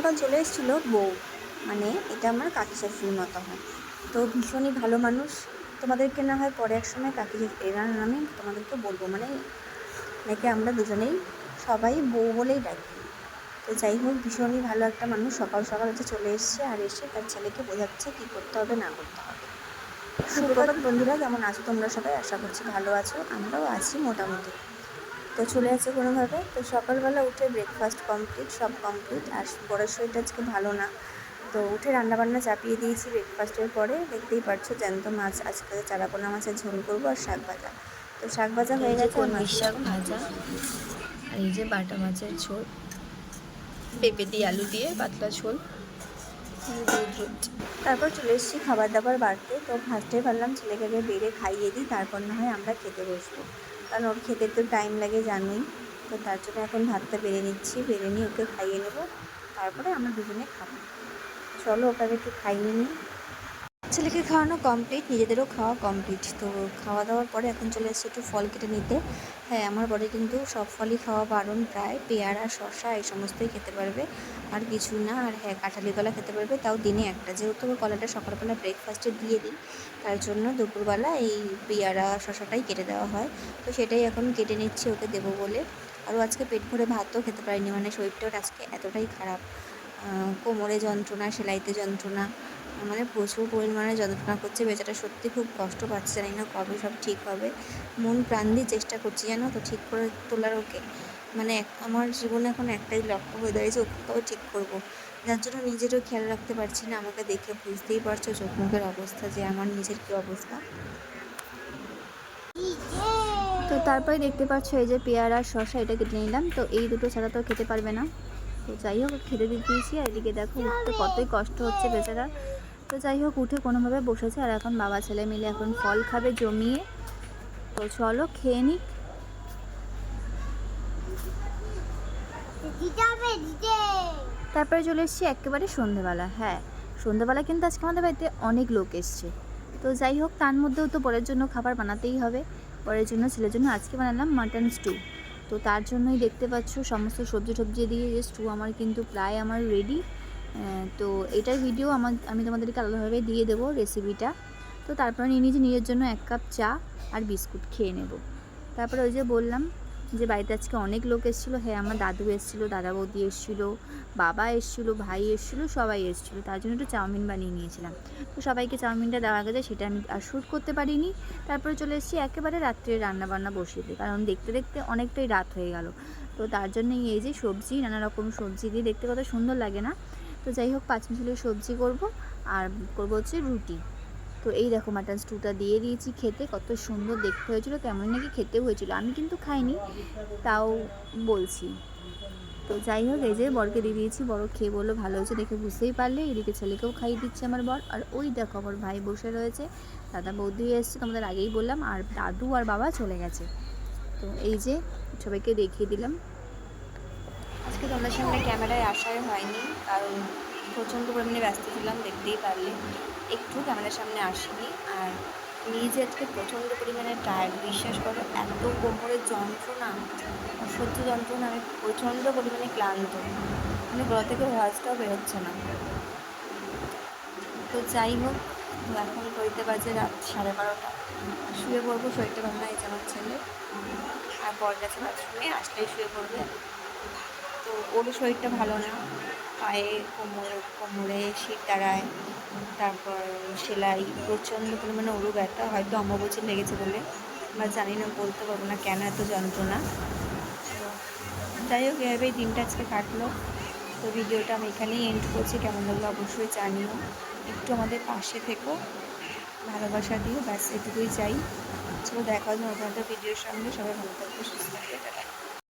সকাল চলে এসেছিল, বউ মানে এটা আমার কাকি শাশুড়ির মতো হয়। তো ভীষণই ভালো মানুষ। তোমাদেরকে না হয় পরে এক সময় কাকি এরা নামে তোমাদেরকে বলব মানে নাকি আমরা দুজনেই সবাই বউ বলেই ডাকি। তো যাই হোক, ভীষণই ভালো একটা মানুষ। সকাল সকাল হচ্ছে চলে এসছে আর এসে তার ছেলেকে বোঝাচ্ছে কী করতে হবে, না করতে হবে। সুপ্রভাত বন্ধুরা, কেমন আছো তোমরা সবাই? আশা করছি ভালো আছো। আমরাও আছি মোটামুটি। তো চলে আসছে কোনোভাবে। তো সকালবেলা উঠে ব্রেকফাস্ট কমপ্লিট সব কমপ্লিট আর বড়ের শরীরটা আজকে ভালো না। তো উঠে রান্নাবান্না চাপিয়ে দিয়েছি ব্রেকফাস্টের পরে। দেখতেই পারছ জ্যান্ত মাছ। আজকে চারাপোনা মাছের ঝোল করব আর শাক ভাজা। তো শাক ভাজা হয়ে গেছে শাক ভাজা। আর এই যে বাটা মাছের ঝোল। পেঁপে দিয়ে আলু দিয়ে পাতলা ঝোল। তারপর চলে এসেছি খাবার দাবার বাড়তে। তো ফার্স্টে ভাবলাম ছেলেকে বেড়ে খাইয়ে দিই। তারপর না হয় আমরা খেতে বসবো। কারণ ওর খেতে তো টাইম লাগে জানোই। তো তার জন্য এখন ভাতটা বেড়ে নিচ্ছি, বেড়ে নিয়ে ওকে খাইয়ে নেব। তারপরে আমরা দুজনে খাব। চলো আগে একটু খাইয়ে নিই। ছেলেকে খাওয়ানো কমপ্লিট নিজেদেরও খাওয়া কমপ্লিট তো খাওয়া দাওয়ার পরে এখন চলে এসেছে একটু ফল কেটে নিতে। হ্যাঁ আমার বড়ি কিন্তু সব ফলই খাওয়া বারণ, প্রায় পেয়ারা শশা এই সমস্তই খেতে পারবে। আর কিছু না, আর হ্যাঁ কাঁঠালি কলা খেতে পারবে, তাও দিনে একটা। যেহেতু কলাটা সকালবেলা ব্রেকফাস্টে দিয়ে দিই, তার জন্য দুপুরবেলা এই পেয়ারা শশাটাই কেটে দেওয়া হয়। তো সেটাই এখন কেটে নিচ্ছি ওকে দেবো বলে। আরও আজকে পেট ভরে ভাতও খেতে পারিনি মানে শরীরটাও আজকে এতটাই খারাপ। কোমরে যন্ত্রণা, সেলাইতে যন্ত্রণা মানে প্রচুর পরিমাণে যন্ত্রণা করছে, বেচারা সত্যি খুব কষ্ট পাচ্ছে, জানি না কবে সব ঠিক হবে। মন প্রাণ দিয়ে চেষ্টা করছি, জানো তো, ঠিক করে তোলার ওকে। মানে আমার জীবনে এখন একটাই লক্ষ্য হয়ে দাঁড়িয়েছে ওকে কবে ঠিক করব। যার জন্য নিজেরও খেয়াল রাখতে পারছি না, আমাকে দেখে বুঝতেই পারছ চোখ মুখের অবস্থা যে আমার নিজের কী অবস্থা। তো তারপরে দেখতে পাচ্ছ এই যে পেয়ারা শসা, এটা কেটে নিলাম। তো এই দুটো ছাড়া তো খেতে পারবে না। তো যাই হোক খেতে দিয়ে দিয়েছি আর এদিকে দেখো উঠতে কতই কষ্ট হচ্ছে বেচারা। তো যাই হোক উঠে কোনোভাবে বসেছে আর এখন বাবা ছেলে মিলে এখন ফল খাবে জমিয়ে। তো চলো খেয়ে নিক। তারপরে চলে এসেছি একেবারে সন্ধেবেলা। হ্যাঁ সন্ধেবেলা কিন্তু আজকে আমাদের বাড়িতে অনেক লোক এসছে। তো যাই হোক তার মধ্যেও তো পরের জন্য খাবার বানাতেই হবে। পরের জন্য ছেলের জন্য আজকে বানালাম মাটন স্টু তো তার জন্যই দেখতে পাচ্ছ, সমস্ত সবজি টবজি দিয়ে যে স্টু আমার কিন্তু প্রায় আমার রেডি তো এটার ভিডিও আমার, আমি তোমাদেরকে আলাদাভাবে দিয়ে দেবো রেসিপিটা তো তারপরে নিয়ে নিজে নিজের জন্য এক কাপ চা আর বিস্কুট খেয়ে নেব। তারপরে ওই যে বললাম যে বাড়িতে আজকে অনেক লোক এসেছিল। হ্যাঁ আমার দাদু এসেছিল দাদা বৌদি এসেছিল, বাবা এসেছিল, ভাই এসেছিল, সবাই এসেছিল। তার জন্য একটু চাউমিন বানিয়ে নিয়েছিলাম। তো সবাইকে চাউমিনটা দেওয়া গেছে সেটা আমি আর শ্যুট করতে পারিনি। তারপরে চলে এসেছি একেবারে রাত্রে রান্না বান্না বসিয়ে দিই কারণ দেখতে দেখতে অনেকটাই রাত হয়ে গেল। তো তার জন্যই এই যে সবজি নানা রকম সবজি দিয়ে দেখতে কত সুন্দর লাগে না? তো যাই হোক পাঁচ মিশালি সবজি করব। আর করব হচ্ছে রুটি। তো এই দেখো মাটন স্টুটা দিয়ে দিয়েছি খেতে, কত সুন্দর দেখতে হয়েছিল তেমন নাকি খেতেও হয়েছিল। আমি কিন্তু খাইনি, তাও বলছি। তো যাই হোক, এই যে বরকে দিয়ে দিয়েছি, বড় খেয়ে বলল ভালো হয়েছে দেখে বুঝতেই পারলে, এদিকে ছেলেকেও খাইয়ে দিচ্ছে আমার বর। আর ওই দেখো আমার ভাই বসে রয়েছে, দাদা বৌদি এসছে, তোমাদের আগেই বললাম, আর দাদু আর বাবা চলে গেছে। তো এই যে সবাইকে দেখিয়ে দিলাম। আজকে তোমাদের সামনে ক্যামেরায় আসাই হয়নি, কারণ প্রচণ্ড পরিমাণে ব্যস্ত ছিলাম, দেখতেই পারলে। একটু ক্যামেরার সামনে আসিনি। আর নিজে আজকে প্রচণ্ড পরিমাণে টায়ার্ড বিশ্বাস করো, এত কোমরের যন্ত্রণা, অসহ্য যন্ত্রণা, আমি প্রচণ্ড পরিমাণে ক্লান্ত। মানে গলা থেকে ভয়েসটাও বেরোচ্ছে না। তো যাই হোক, এখন ঘড়িতে বাজে রাত? সাড়ে বারোটা। শুয়ে পড়ব, শরীরটা ভালো লাগছে আমার ছেলে। আর বর গেছে বাথরুমে আসলেই শুয়ে পড়বে। তো ওর শরীরটা ভালো না। পায়ে কোমর, কোমরে দাঁড়ায় তারপর সেলাই, প্রচণ্ড পরিমাণে ওরও ব্যথা, হয়তো অম্বুবচি লেগেছে বলে বা জানি না, বলতে পারব না কেন এত যন্ত্রণা। যাই হোক, এভাবেই দিনটা আজকে কাটলো। তো ভিডিওটা আমি এখানেই এন্ড করছি। কেমন লাগল অবশ্যই জানিও। একটু আমাদের পাশে থেকো, ভালোবাসা দিও, ব্যাস এটুকুই চাই। চলো, দেখা হবে নতুন ভিডিওর সঙ্গে। সবাই ভালো থাকবে সুস্থ থাকবে